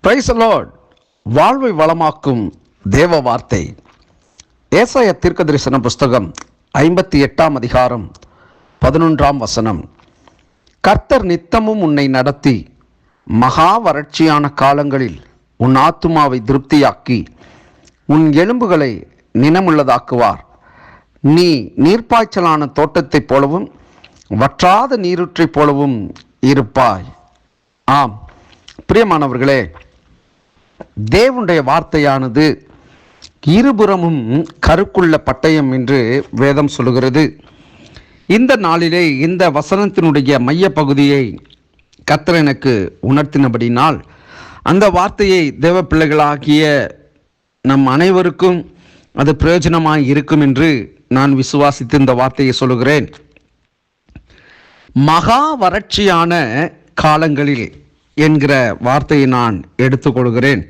Price Lord வாழ்வை வளமாக்கும் தேவ வார்த்தை. ஏசாய தீர்க்க தரிசன புஸ்தகம் ஐம்பத்தி எட்டாம் அதிகாரம் பதினொன்றாம் வசனம். கர்த்தர் நித்தமும் உன்னை நடத்தி மகா வறட்சியான காலங்களில் உன் ஆத்துமாவை திருப்தியாக்கி உன் எலும்புகளை நினமுள்ளதாக்குவார். நீ நீர்ப்பாய்ச்சலான தோட்டத்தைப் போலவும் வற்றாத நீருற்றைப் போலவும் இருப்பாய். ஆம். பிரியமானவர்களே தேவனுடைய வார்த்தையானது இருபுறமும் கருக்குள்ள பட்டயம் என்று வேதம் சொல்லுகிறது. இந்த நாளிலே இந்த வசனத்தினுடைய மைய பகுதியை கத்தர் எனக்கு உணர்த்தினபடினால் அந்த வார்த்தையை தேவ பிள்ளைகளாகிய நம் அனைவருக்கும் அது பிரயோஜனமாக இருக்கும் என்று நான் விசுவாசித்து இந்த வார்த்தையை சொல்லுகிறேன். மகா வறட்சியான காலங்களில் என்கிற வார்த்தையை நான் எடுத்துக்கொள்கிறேன்.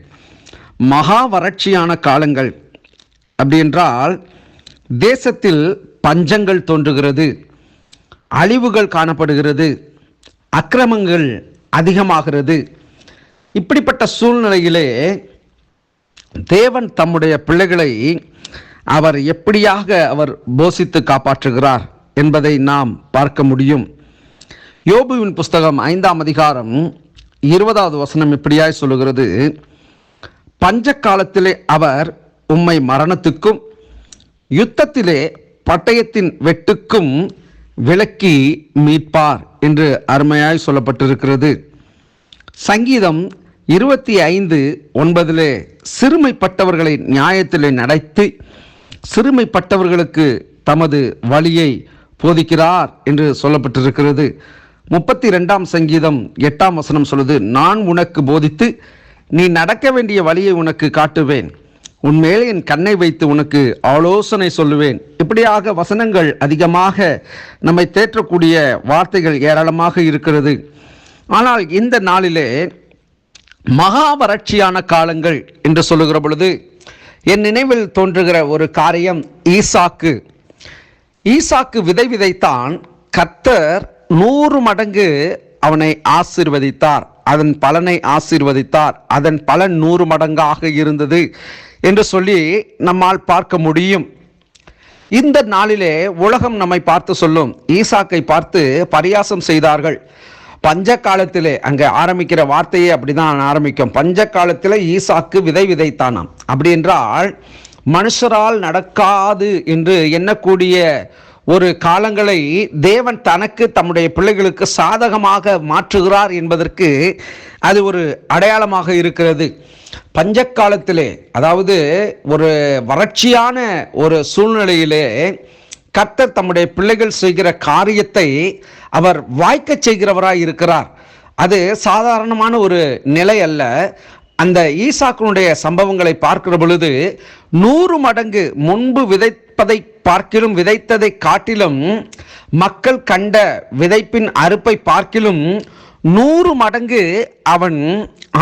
மகா வறட்சியான காலங்கள் அப்படி என்றால் தேசத்தில் பஞ்சங்கள் தோன்றுகிறது அழிவுகள் காணப்படுகிறது அக்கிரமங்கள் அதிகமாகிறது. இப்படிப்பட்ட சூழ்நிலையிலே தேவன் தம்முடைய பிள்ளைகளை அவர் எப்படியாக அவர் போசித்து காப்பாற்றுகிறார் என்பதை நாம் பார்க்க முடியும். யோபுவின் புஸ்தகம் ஐந்தாம் அதிகாரம் இருபதாவது வசனம் இப்படியாய் சொல்லுகிறது. பஞ்ச காலத்திலே அவர் உம்மை மரணத்துக்கும் யுத்தத்திலே பட்டயத்தின் வெட்டுக்கும் விலக்கி மீட்பார் என்று அருமையாய் சொல்லப்பட்டிருக்கிறது. சங்கீதம் இருபத்தி ஐந்து ஒன்பதிலே சிறுமைப்பட்டவர்களை நியாயத்திலே நடத்தி சிறுமைப்பட்டவர்களுக்கு தமது வழியை போதிக்கிறார் என்று சொல்லப்பட்டிருக்கிறது. முப்பத்தி ரெண்டாம் சங்கீதம் எட்டாம் வசனம் சொல்லுது நான் உனக்கு போதித்து நீ நடக்க வேண்டிய வழியை உனக்கு காட்டுவேன். உன்மேலே என் கண்ணை வைத்து உனக்கு ஆலோசனை சொல்லுவேன். இப்படியாக வசனங்கள் அதிகமாக நம்மை தேற்றக்கூடிய வார்த்தைகள் ஏராளமாக இருக்கிறது. ஆனால் இந்த நாளிலே மகா வறட்சியான காலங்கள் என்று சொல்லுகிற பொழுது என் நினைவில் தோன்றுகிற ஒரு காரியம் ஈசாக்கு. ஈசாக்கு விதை விதைத்தான் கத்தர் நூறு மடங்கு அவனை ஆசிர்வதித்தார். அதன் பலனை ஆசிர்வதித்தார். அதன் பலன் நூறு மடங்காக இருந்தது என்று சொல்லி நம்மால் பார்க்க முடியும். இந்த நாளிலே உலகம் நம்மை பார்த்து சொல்லும். ஈசாக்கை பார்த்து பரியாசம் செய்தார்கள். பஞ்ச காலத்திலே அங்கே ஆரம்பிக்கிற வார்த்தையே அப்படிதான் ஆரம்பிக்கும். பஞ்ச காலத்தில் ஈசாக்கு விதை விதைத்தானாம். அப்படி என்றால் மனுஷரால் நடக்காது என்று எண்ணக்கூடிய ஒரு காலங்களை தேவன் தனக்கு தம்முடைய பிள்ளைகளுக்கு சாதகமாக மாற்றுகிறார் என்பதற்கு அது ஒரு அடையாளமாக இருக்கிறது. பஞ்சக்காலத்திலே அதாவது ஒரு வறட்சியான ஒரு சூழ்நிலையிலே கர்த்தர் தம்முடைய பிள்ளைகள் செய்கிற காரியத்தை அவர் வாய்க்கச் செய்கிறவராய் இருக்கிறார். அது சாதாரணமான ஒரு நிலை அல்ல. அந்த ஈசாக்கனுடைய சம்பவங்களை பார்க்கிற பொழுது நூறு மடங்கு முன்பு விதைப்பதை பார்க்கிலும் விதைத்ததை காட்டிலும் மக்கள் கண்ட விதைப்பின் அறுப்பை பார்க்கிலும் நூறு மடங்கு அவன்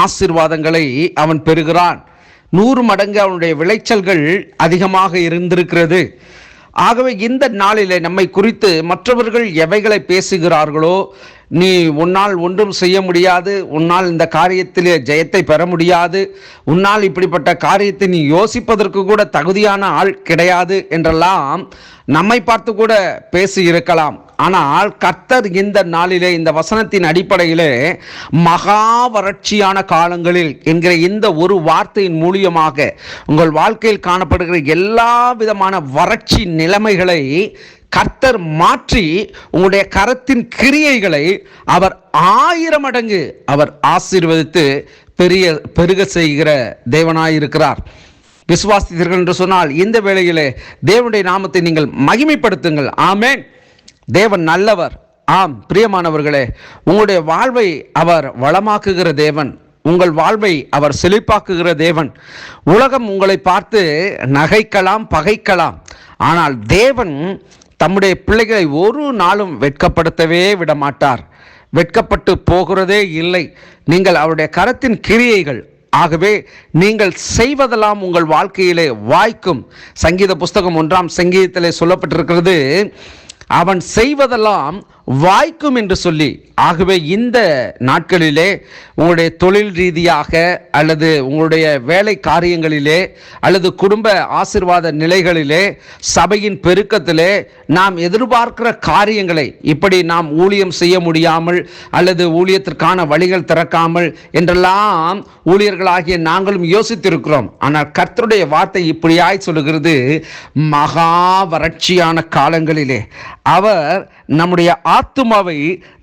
ஆசீர்வாதங்களை அவன் பெறுகிறான். நூறு மடங்கு அவனுடைய விளைச்சல்கள் அதிகமாக இருந்திருக்கிறது. ஆகவே இந்த நாளிலே நம்மை குறித்து மற்றவர்கள் எவைகளை பேசுகிறார்களோ நீ உன்னால் ஒன்றும் செய்ய முடியாது உன்னால் இந்த காரியத்திலே ஜெயத்தை பெற முடியாது உன்னால் இப்படிப்பட்ட காரியத்தை நீ யோசிப்பதற்கு கூட தகுதியான ஆள் கிடையாது என்றெல்லாம் நம்மை பார்த்து கூட பேசி இருக்கலாம். ஆனால் கர்த்தர் இந்த நாளிலே இந்த வசனத்தின் அடிப்படையிலே மகா வறட்சியான காலங்களில் என்கிற இந்த ஒரு வார்த்தையின் மூலியமாக உங்கள் வாழ்க்கையில் காணப்படுகிற எல்லா விதமான வறட்சி நிலைமைகளை கர்த்தர் மாற்றி உங்களுடைய கரத்தின் கிரியைகளை அவர் ஆயிரம் மடங்கு அவர் ஆசீர்வதித்து பெரிய பெருக செய்கிற தேவனாயிருக்கிறார். விசுவாசித்தீர்கள் என்று சொன்னால் இந்த வேளையிலே தேவனுடைய நாமத்தை நீங்கள் மகிமைப்படுத்துங்கள். ஆமேன். தேவன் நல்லவர். ஆம் பிரியமானவர்களே உங்களுடைய வாழ்வை அவர் வளமாக்குகிற தேவன் உங்கள் வாழ்வை அவர் செழிப்பாக்குகிற தேவன். உலகம் உங்களை பார்த்து நகைக்கலாம் பகைக்கலாம். ஆனால் தேவன் தம்முடைய பிள்ளைகளை ஒரு நாளும் வெட்கப்படுத்தவே விடமாட்டார். வெட்கப்பட்டு போகிறதே இல்லை. நீங்கள் அவருடைய கரத்தின் கிரியைகள். ஆகவே நீங்கள் செய்வதெல்லாம் உங்கள் வாழ்க்கையிலே வாய்க்கும். சங்கீத புஸ்தகம் ஒன்றாம் சங்கீதத்திலே சொல்லப்பட்டிருக்கிறது அவன் செய்வதெல்லாம் வாய்க்கும் என்று சொல்லி ஆகவே இந்த நாட்களிலே உங்களுடைய தொழில் ரீதியாக அல்லது உங்களுடைய வேலை காரியங்களிலே அல்லது குடும்ப ஆசிர்வாத நிலைகளிலே சபையின் பெருக்கத்திலே நாம் எதிர்பார்க்கிற காரியங்களை இப்படி நாம் ஊழியம் செய்ய முடியாமல் அல்லது ஊழியத்திற்கான வழிகள் திறக்காமல் என்றெல்லாம் ஊழியர்களாகிய நாங்களும் யோசித்திருக்கிறோம். ஆனால் கர்த்தருடைய வார்த்தை இப்படியாய் சொல்லுகிறது மகா வறட்சியான காலங்களிலே. அவர் நம்முடைய ஆத்துமாவை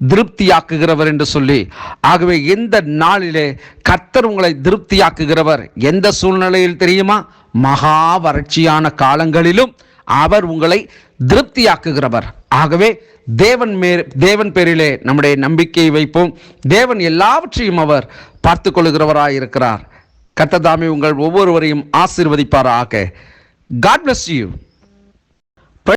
திருப்தியாக்குகிறவர் என்று சொல்லி ஆகவே எந்த நாளிலே கர்த்தர் உங்களை திருப்தியாக்குகிறவர் எந்த சூழ்நிலையில் தெரியுமா? மகா வறட்சியான காலங்களிலும் அவர் உங்களை திருப்தியாக்குகிறவர். ஆகவே தேவன் மே தேவன் பேரிலே நம்முடைய நம்பிக்கையை வைப்போம். தேவன் எல்லாவற்றையும் அவர் பார்த்து கொள்கிறவராய் இருக்கிறார். கத்ததாமே உங்கள் ஒவ்வொருவரையும் ஆசிர்வதிப்பாராக. God bless you